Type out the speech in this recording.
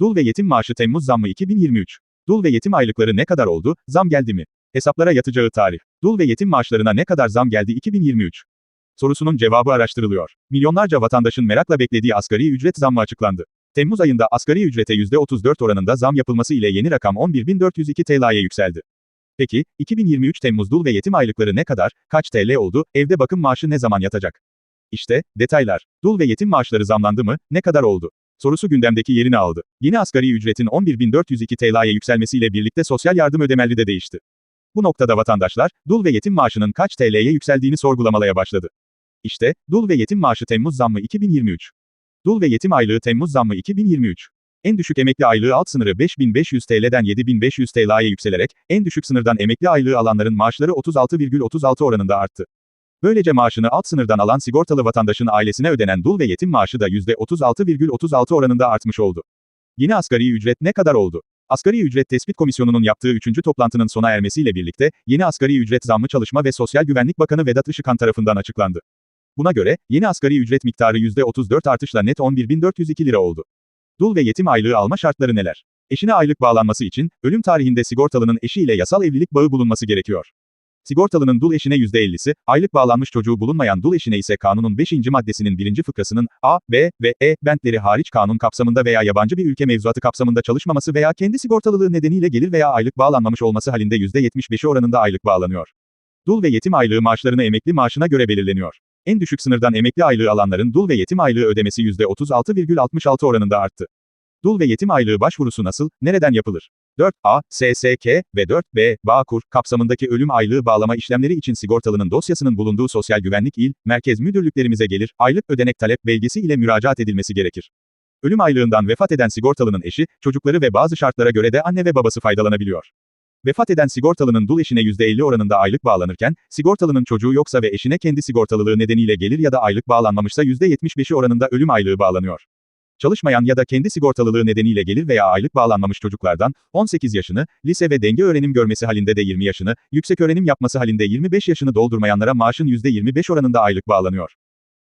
Dul ve yetim maaşı Temmuz zammı 2023. Dul ve yetim aylıkları ne kadar oldu, zam geldi mi? Hesaplara yatacağı tarih. Dul ve yetim maaşlarına ne kadar zam geldi 2023? Sorusunun cevabı araştırılıyor. Milyonlarca vatandaşın merakla beklediği asgari ücret zammı açıklandı. Temmuz ayında asgari ücrete %34 oranında zam yapılması ile yeni rakam 11.402 TL'ye yükseldi. Peki, 2023 Temmuz dul ve yetim aylıkları ne kadar, kaç TL oldu, evde bakım maaşı ne zaman yatacak? İşte, detaylar. Dul ve yetim maaşları zamlandı mı, ne kadar oldu? Sorusu gündemdeki yerini aldı. Yeni asgari ücretin 11.402 TL'ye yükselmesiyle birlikte sosyal yardım ödemelli de değişti. Bu noktada vatandaşlar, dul ve yetim maaşının kaç TL'ye yükseldiğini sorgulamaya başladı. İşte, dul ve yetim maaşı Temmuz zammı 2023. Dul ve yetim aylığı Temmuz zammı 2023. En düşük emekli aylığı alt sınırı 5500 TL'den 7500 TL'ye yükselerek, en düşük sınırdan emekli aylığı alanların maaşları 36,36 oranında arttı. Böylece maaşını alt sınırdan alan sigortalı vatandaşın ailesine ödenen dul ve yetim maaşı da %36,36 oranında artmış oldu. Yeni asgari ücret ne kadar oldu? Asgari Ücret Tespit Komisyonu'nun yaptığı 3. toplantının sona ermesiyle birlikte, yeni asgari ücret zammı Çalışma ve Sosyal Güvenlik Bakanı Vedat Işıkhan tarafından açıklandı. Buna göre, yeni asgari ücret miktarı %34 artışla net 11.402 lira oldu. Dul ve yetim aylığı alma şartları neler? Eşine aylık bağlanması için, ölüm tarihinde sigortalının eşiyle yasal evlilik bağı bulunması gerekiyor. Sigortalının dul eşine %50'si, aylık bağlanmış çocuğu bulunmayan dul eşine ise kanunun 5. maddesinin 1. fıkrasının A, B ve E bentleri hariç kanun kapsamında veya yabancı bir ülke mevzuatı kapsamında çalışmaması veya kendi sigortalılığı nedeniyle gelir veya aylık bağlanmamış olması halinde %75'i oranında aylık bağlanıyor. Dul ve yetim aylığı maaşlarını emekli maaşına göre belirleniyor. En düşük sınırdan emekli aylığı alanların dul ve yetim aylığı ödemesi %36,66 oranında arttı. Dul ve yetim aylığı başvurusu nasıl, nereden yapılır? 4A, SSK ve 4B, Bağkur, kapsamındaki ölüm aylığı bağlama işlemleri için sigortalının dosyasının bulunduğu Sosyal Güvenlik İl, Merkez Müdürlüklerimize gelir, aylık ödenek talep belgesi ile müracaat edilmesi gerekir. Ölüm aylığından vefat eden sigortalının eşi, çocukları ve bazı şartlara göre de anne ve babası faydalanabiliyor. Vefat eden sigortalının dul eşine %50 oranında aylık bağlanırken, sigortalının çocuğu yoksa ve eşine kendi sigortalılığı nedeniyle gelir ya da aylık bağlanmamışsa %75'i oranında ölüm aylığı bağlanıyor. Çalışmayan ya da kendi sigortalılığı nedeniyle gelir veya aylık bağlanmamış çocuklardan, 18 yaşını, lise ve denge öğrenim görmesi halinde de 20 yaşını, yüksek öğrenim yapması halinde 25 yaşını doldurmayanlara maaşın %25 oranında aylık bağlanıyor.